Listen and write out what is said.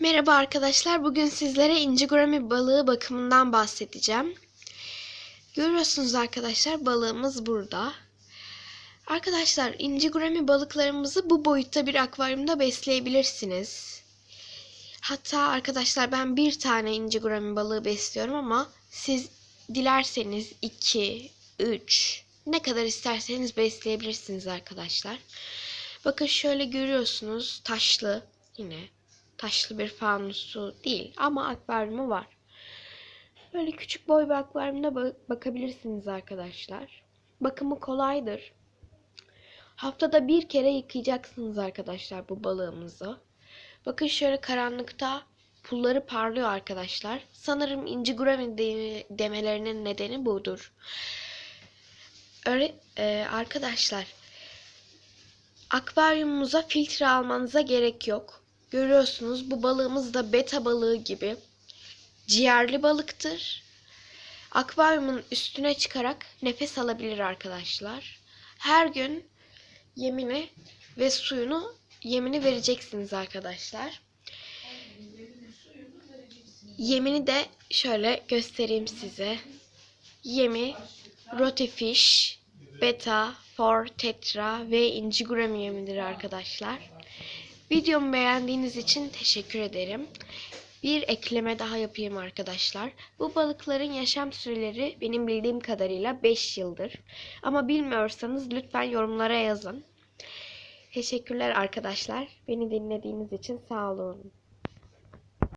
Merhaba arkadaşlar. Bugün sizlere incigurami balığı bakımından bahsedeceğim. Görüyorsunuz arkadaşlar balığımız burada. Arkadaşlar incigurami balıklarımızı bu boyutta bir akvaryumda besleyebilirsiniz. Hatta arkadaşlar ben bir tane incigurami balığı besliyorum ama siz dilerseniz 2, 3 ne kadar isterseniz besleyebilirsiniz arkadaşlar. Bakın şöyle görüyorsunuz taşlı yine taşlı bir fanusu değil ama akvaryumu var. Böyle küçük boy bir akvaryumda ba- bakabilirsiniz arkadaşlar. Bakımı kolaydır. Haftada bir kere yıkayacaksınız arkadaşlar bu balığımızı. Bakın şöyle karanlıkta pulları parlıyor arkadaşlar. Sanırım incigurami de- demelerinin nedeni budur. Öyle e, arkadaşlar akvaryumumuza filtre almanıza gerek yok. Görüyorsunuz bu balığımız da beta balığı gibi ciğerli balıktır. Akvaryumun üstüne çıkarak nefes alabilir arkadaşlar. Her gün yemini ve suyunu yemini vereceksiniz arkadaşlar. Yemini de şöyle göstereyim size. Yemi Rotifish, Beta, For, Tetra ve Incigurami yemidir arkadaşlar. Videomu beğendiğiniz için teşekkür ederim. Bir ekleme daha yapayım arkadaşlar. Bu balıkların yaşam süreleri benim bildiğim kadarıyla 5 yıldır. Ama bilmiyorsanız lütfen yorumlara yazın. Teşekkürler arkadaşlar. Beni dinlediğiniz için sağ olun.